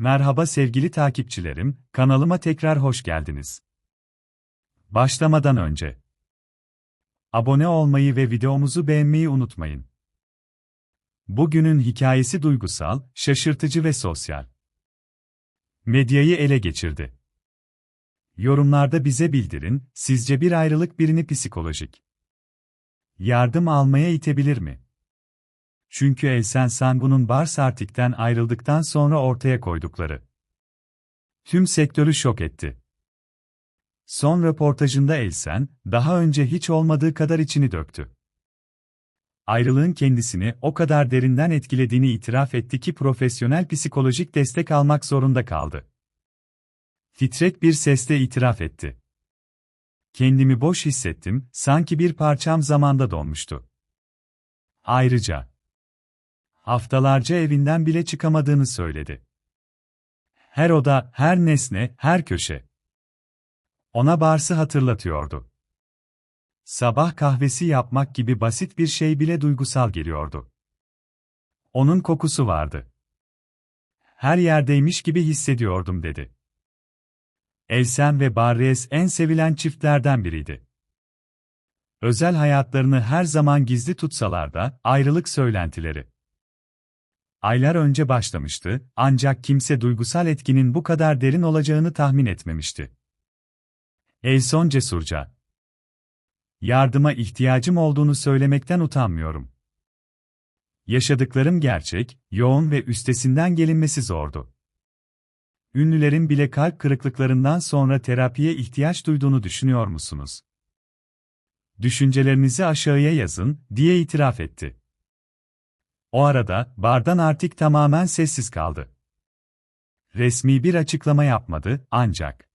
Merhaba sevgili takipçilerim, kanalıma tekrar hoş geldiniz. Başlamadan önce abone olmayı ve videomuzu beğenmeyi unutmayın. Bugünün hikayesi duygusal, şaşırtıcı ve sosyal. Medyayı ele geçirdi. Yorumlarda bize bildirin, sizce bir ayrılık birini psikolojik yardım almaya itebilir mi? Çünkü Elsen Sangu'nun Barsartik'ten ayrıldıktan sonra ortaya koydukları tüm sektörü şok etti. Son röportajında Elsen, daha önce hiç olmadığı kadar içini döktü. Ayrılığın kendisini o kadar derinden etkilediğini itiraf etti ki profesyonel psikolojik destek almak zorunda kaldı. Titrek bir sesle itiraf etti. Kendimi boş hissettim, sanki bir parçam zamanda donmuştu. Ayrıca, haftalarca evinden bile çıkamadığını söyledi. Her oda, her nesne, her köşe. Ona Bars'ı hatırlatıyordu. Sabah kahvesi yapmak gibi basit bir şey bile duygusal geliyordu. Onun kokusu vardı. Her yerdeymiş gibi hissediyordum dedi. Elsen ve Barres en sevilen çiftlerden biriydi. Özel hayatlarını her zaman gizli tutsalar da, ayrılık söylentileri. Aylar önce başlamıştı, ancak kimse duygusal etkinin bu kadar derin olacağını tahmin etmemişti. Elson cesurca. Yardıma ihtiyacım olduğunu söylemekten utanmıyorum. Yaşadıklarım gerçek, yoğun ve üstesinden gelinmesi zordu. Ünlülerin bile kalp kırıklıklarından sonra terapiye ihtiyaç duyduğunu düşünüyor musunuz? Düşüncelerinizi aşağıya yazın, diye itiraf etti. O arada, bardan artık tamamen sessiz kaldı. Resmi bir açıklama yapmadı, ancak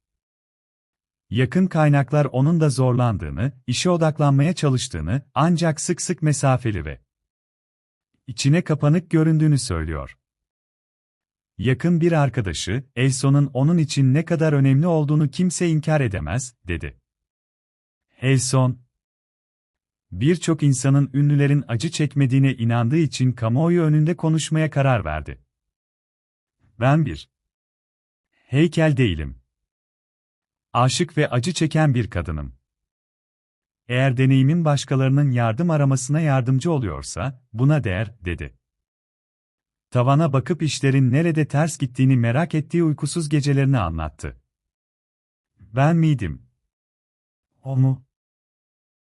yakın kaynaklar onun da zorlandığını, işe odaklanmaya çalıştığını, ancak sık sık mesafeli ve içine kapanık göründüğünü söylüyor. Yakın bir arkadaşı, Elson'un onun için ne kadar önemli olduğunu kimse inkar edemez, dedi. Elson, birçok insanın ünlülerin acı çekmediğine inandığı için kamuoyu önünde konuşmaya karar verdi. Ben bir heykel değilim. Aşık ve acı çeken bir kadınım. Eğer deneyimin başkalarının yardım aramasına yardımcı oluyorsa, buna değer, dedi. Tavana bakıp işlerin nerede ters gittiğini merak ettiği uykusuz gecelerini anlattı. Ben miydim? O mu?